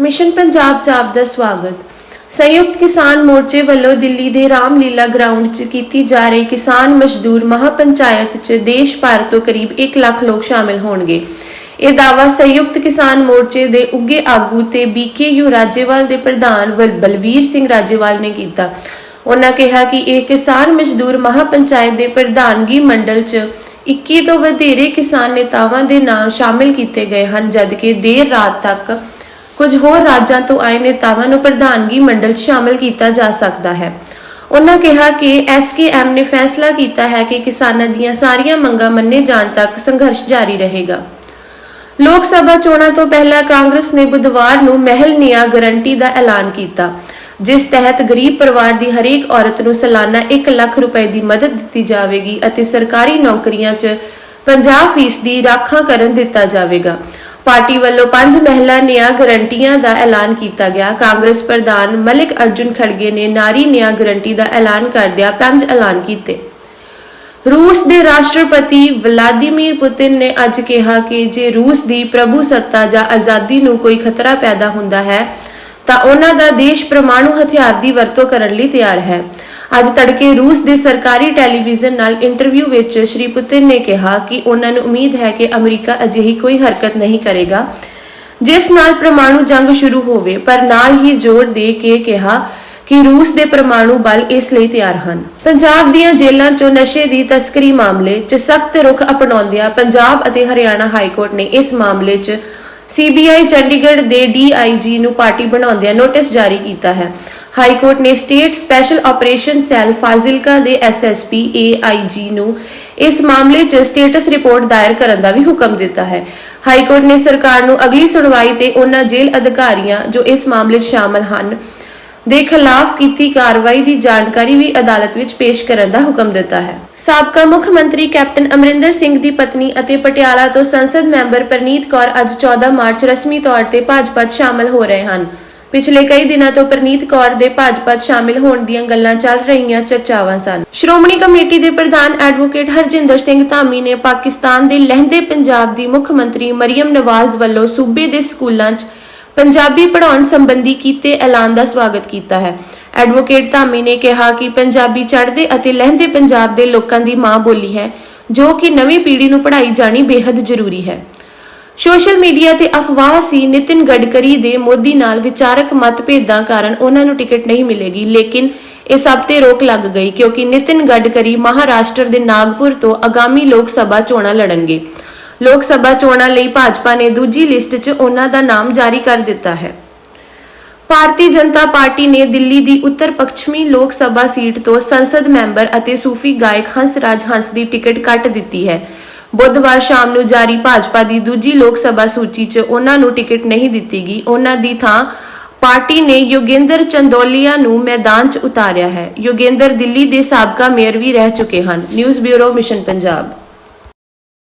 Mission Punjab ਚ ਦਾ ਸਵਾਗਤ। ਸੰਯੁਕਤ ਕਿਸਾਨ ਮੋਰਚੇ ਵੱਲੋਂ ਦਿੱਲੀ ਦੇ ਰਾਮਲੀਲਾ ਗਰਾਊਂਡ 'ਚ ਕੀਤੀ ਜਾ ਰਹੀ ਕਿਸਾਨ ਮਜ਼ਦੂਰ ਮਹਾਪੰਚਾਇਤ 'ਚ ਦੇਸ਼ ਭਰ ਤੋਂ ਕਰੀਬ 1 ਲੱਖ ਲੋਕ ਸ਼ਾਮਿਲ ਹੋਣਗੇ। ਇਹ ਦਾਅਵਾ ਸੰਯੁਕਤ ਕਿਸਾਨ ਮੋਰਚੇ ਦੇ ਉੱਗੇ ਆਗੂ ਤੇ ਬੀਕੇਯੂ ਰਾਜੇਵਾਲ ਦੇ ਪ੍ਰਧਾਨ ਬਲ- ਬਲਵੀਰ ਸਿੰਘ ਰਾਜੇਵਾਲ ਨੇ ਕੀਤਾ। ਉਹਨਾਂ ਕਿਹਾ ਕਿ ਇਹ ਕਿਸਾਨ ਮਜ਼ਦੂਰ ਮਹਾਪੰਚਾਇਤ ਦੇ ਪ੍ਰਧਾਨਗੀ ਮੰਡਲ 'ਚ 21 ਤੋਂ ਵਧੇਰੇ ਕਿਸਾਨ ਨੇਤਾਵਾਂ ਦੇ ਨਾਮ ਸ਼ਾਮਿਲ ਕੀਤੇ ਗਏ ਹਨ, ਜਦਕਿ ਦੇਰ ਰਾਤ ਤੱਕ ਕੁਝ ਹੋਰ ਰਾਜਾਂ ਤੋਂ ਆਏ ਨੇਤਾਵਾਂ ਨੂੰ ਪ੍ਰਧਾਨਗੀ ਮੰਡਲ ਸ਼ਾਮਲ ਕੀਤਾ ਜਾ ਸਕਦਾ ਹੈ। ਉਹਨਾਂ ਕਿਹਾ ਕਿ ਐਸਕੇਐਮ ਨੇ ਫੈਸਲਾ ਕੀਤਾ ਹੈ ਕਿ ਕਿਸਾਨਾਂ ਦੀਆਂ ਸਾਰੀਆਂ ਮੰਗਾਂ ਮੰਨੇ ਜਾਣ ਤੱਕ ਸੰਘਰਸ਼ ਜਾਰੀ ਰਹੇਗਾ। ਲੋਕ ਸਭਾ ਚੋਣਾਂ ਤੋਂ ਪਹਿਲਾਂ ਕਾਂਗਰਸ ਨੇ ਬੁੱਧਵਾਰ ਨੂੰ ਮਹਿਲ ਨਿਆ ਗਰੰਟੀ ਦਾ ਐਲਾਨ ਕੀਤਾ, ਜਿਸ ਤਹਿਤ ਗਰੀਬ ਪਰਿਵਾਰ ਦੀ ਹਰੇਕ ਔਰਤ ਨੂੰ ਸਾਲਾਨਾ 1 ਲੱਖ ਰੁਪਏ ਦੀ ਮਦਦ ਦਿੱਤੀ ਜਾਵੇਗੀ ਅਤੇ ਸਰਕਾਰੀ ਨੌਕਰੀਆਂ 'ਚ 50% ਦੀ ਰਾਖਾਂਕਰਨ ਦਿੱਤਾ ਜਾਵੇਗਾ। ਪਾਰਟੀ ਵੱਲੋਂ ਪੰਜ ਮਹਿਲਾ ਨਿਆ ਗਰੰਟੀਆਂ ਦਾ ਐਲਾਨ ਕੀਤਾ ਗਿਆ। ਕਾਂਗਰਸ ਪ੍ਰਧਾਨ ਮਲਿਕ ਅਰਜੁਨ ਖੜਗੇ ਨੇ ਨਾਰੀ ਨਿਆਂ ਗਰੰਟੀ ਦਾ ਐਲਾਨ ਕਰਦਿਆਂ ਪੰਜ ਐਲਾਨ ਕੀਤੇ। ਰੂਸ ਦੇ ਰਾਸ਼ਟਰਪਤੀ ਵਲਾਦੀਮੀਰ ਪੁਤਿਨ ਨੇ ਅੱਜ ਕਿਹਾ ਕਿ ਜੇ ਰੂਸ ਦੀ ਪ੍ਰਭੂ ਸੱਤਾ ਜਾਂ ਆਜ਼ਾਦੀ ਨੂੰ ਕੋਈ ਖਤਰਾ ਪੈਦਾ ਹੁੰਦਾ ਹੈ, ਤਾਂ ਉਹਨਾਂ ਦਾ ਦੇਸ਼ ਪ੍ਰਮਾਣੂ ਹਥਿਆਰ ਦੀ ਵਰਤੋਂ ਕਰਨ ਲਈ ਤਿਆਰ ਹੈ। ਅੱਜ ਤੜਕੇ ਰੂਸ ਦੇ ਸਰਕਾਰੀ ਟੈਲੀਵਿਜ਼ਨ ਨਾਲ ਇੰਟਰਵਿਊ ਵਿੱਚ ਸ਼੍ਰੀ ਪੁਤਿਨ ਨੇ ਕਿਹਾ ਕਿ ਉਹਨਾਂ ਨੂੰ ਉਮੀਦ ਹੈ ਕਿ ਅਮਰੀਕਾ ਅਜਿਹੀ ਕੋਈ ਹਰਕਤ ਨਹੀਂ ਕਰੇਗਾ, ਜਿਸ ਨਾਲ ਪ੍ਰਮਾਣੂ ਜੰਗ ਸ਼ੁਰੂ ਹੋਵੇ। ਪਰ ਨਾਲ ਹੀ ਜ਼ੋਰ ਦੇ ਕੇ ਕਿਹਾ ਕਿ ਰੂਸ ਦੇ ਪ੍ਰਮਾਣੂ ਬਲ ਇਸ ਲਈ ਤਿਆਰ ਹਨ। ਪੰਜਾਬ ਦੀਆਂ ਜੇਲ੍ਹਾਂ 'ਚੋਂ ਨਸ਼ੇ ਦੀ ਤਸਕਰੀ ਮਾਮਲੇ 'ਚ ਸਖਤ ਰੁਖ ਅਪਣਾਉਂਦਿਆਂ ਪੰਜਾਬ ਅਤੇ ਹਰਿਆਣਾ ਹਾਈ ਕੋਰਟ ਨੇ ਇਸ ਮਾਮਲੇ 'ਚ ਸੀਬੀਆਈ ਚੰਡੀਗੜ੍ਹ ਦੇ ਡੀਆਈਜੀ ਨੂੰ ਪਾਰਟੀ ਬਣਾਉਂਦਿਆਂ ਨੋਟਿਸ ਜਾਰੀ ਕੀਤਾ ਹੈ। ਹਾਈ ਕੋਰਟ ਨੇ state special operation cell Fazilka ਦੇ ਐਸਐਸਪੀ ਏਆਈਜੀ ਨੂੰ ਇਸ ਮਾਮਲੇ 'ਚ ਸਟੇਟਸ ਰਿਪੋਰਟ ਦਾਇਰ ਕਰਨ ਦਾ ਵੀ ਹੁਕਮ ਦਿੱਤਾ ਹੈ। ਹਾਈ ਕੋਰਟ ਨੇ ਸਰਕਾਰ ਨੂੰ ਅਗਲੀ ਸੁਣਵਾਈ ਤੇ ਉਹਨਾਂ ਜੇਲ੍ਹ ਅਧਿਕਾਰੀਆਂ ਜੋ ਇਸ ਮਾਮਲੇ 'ਚ ਸ਼ਾਮਲ ਹਨ ਦੇ ਖਿਲਾਫ ਕੀਤੀ ਕਾਰਵਾਈ ਦੀ ਜਾਣਕਾਰੀ ਵੀ ਅਦਾਲਤ ਵਿੱਚ ਪੇਸ਼ ਕਰਨ ਦਾ ਹੁਕਮ ਦਿੱਤਾ ਹੈ। ਸਾਬਕਾ ਮੁੱਖ ਮੰਤਰੀ ਕੈਪਟਨ ਅਮਰਿੰਦਰ ਸਿੰਘ ਦੀ ਪਤਨੀ ਅਤੇ ਪਟਿਆਲਾ ਤੋਂ ਸੰਸਦ ਮੈਂਬਰ ਪਰਨੀਤ ਕੌਰ ਅੱਜ 14 ਮਾਰਚ ਰਸਮੀ ਤੌਰ ਤੇ ਭਾਜਪਾ 'ਚ ਸ਼ਾਮਲ ਹੋ ਰਹੇ ਹਨ। ਪਿਛਲੇ ਕਈ ਦਿਨਾਂ ਤੋਂ ਪ੍ਰਨੀਤ ਕੌਰ ਦੇ ਭਾਜਪਾ 'ਚ ਸ਼ਾਮਿਲ ਹੋਣ ਦੀਆਂ ਗੱਲਾਂ ਚੱਲ ਰਹੀਆਂ ਚਰਚਾਵਾਂ ਸਨ। ਸ਼੍ਰੋਮਣੀ ਕਮੇਟੀ ਦੇ ਪ੍ਰਧਾਨ ਐਡਵੋਕੇਟ ਹਰਜਿੰਦਰ ਸਿੰਘ ਧਾਮੀ ਨੇ ਪਾਕਿਸਤਾਨ ਦੇ ਲਹਿੰਦੇ ਪੰਜਾਬ ਦੀ ਮੁੱਖ ਮੰਤਰੀ ਮਰੀਮ ਨਵਾਜ਼ ਵੱਲੋਂ ਸੂਬੇ ਦੇ ਸਕੂਲਾਂ 'ਚ ਪੰਜਾਬੀ ਪੜ੍ਹਾਉਣ ਸੰਬੰਧੀ ਕੀਤੇ ਐਲਾਨ ਦਾ ਸਵਾਗਤ ਕੀਤਾ ਹੈ। ਐਡਵੋਕੇਟ ਧਾਮੀ ਨੇ ਕਿਹਾ ਕਿ ਪੰਜਾਬੀ ਚੜ੍ਹਦੇ ਅਤੇ ਲਹਿੰਦੇ ਪੰਜਾਬ ਦੇ ਲੋਕਾਂ ਦੀ ਮਾਂ ਬੋਲੀ ਹੈ, ਜੋ ਕਿ ਨਵੀਂ ਪੀੜ੍ਹੀ ਨੂੰ ਪੜ੍ਹਾਈ ਜਾਣੀ ਬੇहद ਜ਼ਰੂਰੀ ਹੈ। ਸੋਸ਼ਲ ਮੀਡੀਆ ਤੇ ਅਫਵਾਹ ਸੀ, ਨਿਤਿਨ ਗਡਕਰੀ ਦੇ ਮੋਦੀ ਨਾਲ ਵਿਚਾਰਕ ਮਤਭੇਦਾਂ ਕਾਰਨ ਉਹਨਾਂ ਨੂੰ ਟਿਕਟ ਨਹੀਂ ਮਿਲੇਗੀ, ਲੇਕਿਨ ਇਹ ਸਭ ਤੇ ਰੋਕ ਲੱਗ ਗਈ ਕਿਉਂਕਿ ਨਿਤਿਨ ਗਡਕਰੀ ਮਹਾਰਾਸ਼ਟਰ ਦੇ ਨਾਗਪੁਰ ਤੋਂ ਆਗਾਮੀ ਲੋਕ ਸਭਾ ਚੋਣਾਂ ਲੜਨਗੇ। ਲੋਕ ਸਭਾ ਚੋਣਾਂ ਲਈ ਭਾਜਪਾ ਨੇ ਦੂਜੀ ਲਿਸਟ 'ਚ ਉਹਨਾਂ ਦਾ ਨਾਮ ਜਾਰੀ ਕਰ ਦਿੱਤਾ ਹੈ। ਭਾਰਤੀ ਜਨਤਾ ਪਾਰਟੀ ਨੇ ਦਿੱਲੀ ਦੀ ਉੱਤਰ ਪੱਛਮੀ ਲੋਕ ਸਭਾ ਸੀਟ ਤੋਂ ਸੰਸਦ ਮੈਂਬਰ ਅਤੇ ਸੂਫੀ ਗਾਇਕ ਹੰਸਰਾਜ ਹੰਸ ਦੀ ਟਿਕਟ ਕੱਟ ਦਿੱਤੀ ਹੈ। ਬੁੱਧਵਾਰ ਸ਼ਾਮ ਨੂੰ ਜਾਰੀ ਭਾਜਪਾ ਦੀ ਦੂਜੀ ਲੋਕ ਸਭਾ ਸੂਚੀ 'ਚ ਉਹਨਾਂ ਨੂੰ ਟਿਕਟ ਨਹੀਂ ਦਿੱਤੀ ਗਈ। ਉਹਨਾਂ ਦੀ ਥਾਂ ਪਾਰਟੀ ਨੇ ਯੋਗੇਂਦਰ ਚੰਦੋਲੀਆ ਨੂੰ ਮੈਦਾਨ 'ਚ ਉਤਾਰਿਆ ਹੈ। ਯੋਗੇਂਦਰ ਦਿੱਲੀ ਦੇ ਸਾਬਕਾ ਮੇਅਰ ਵੀ ਰਹਿ ਚੁੱਕੇ ਹਨ। News bureau, mission Punjab.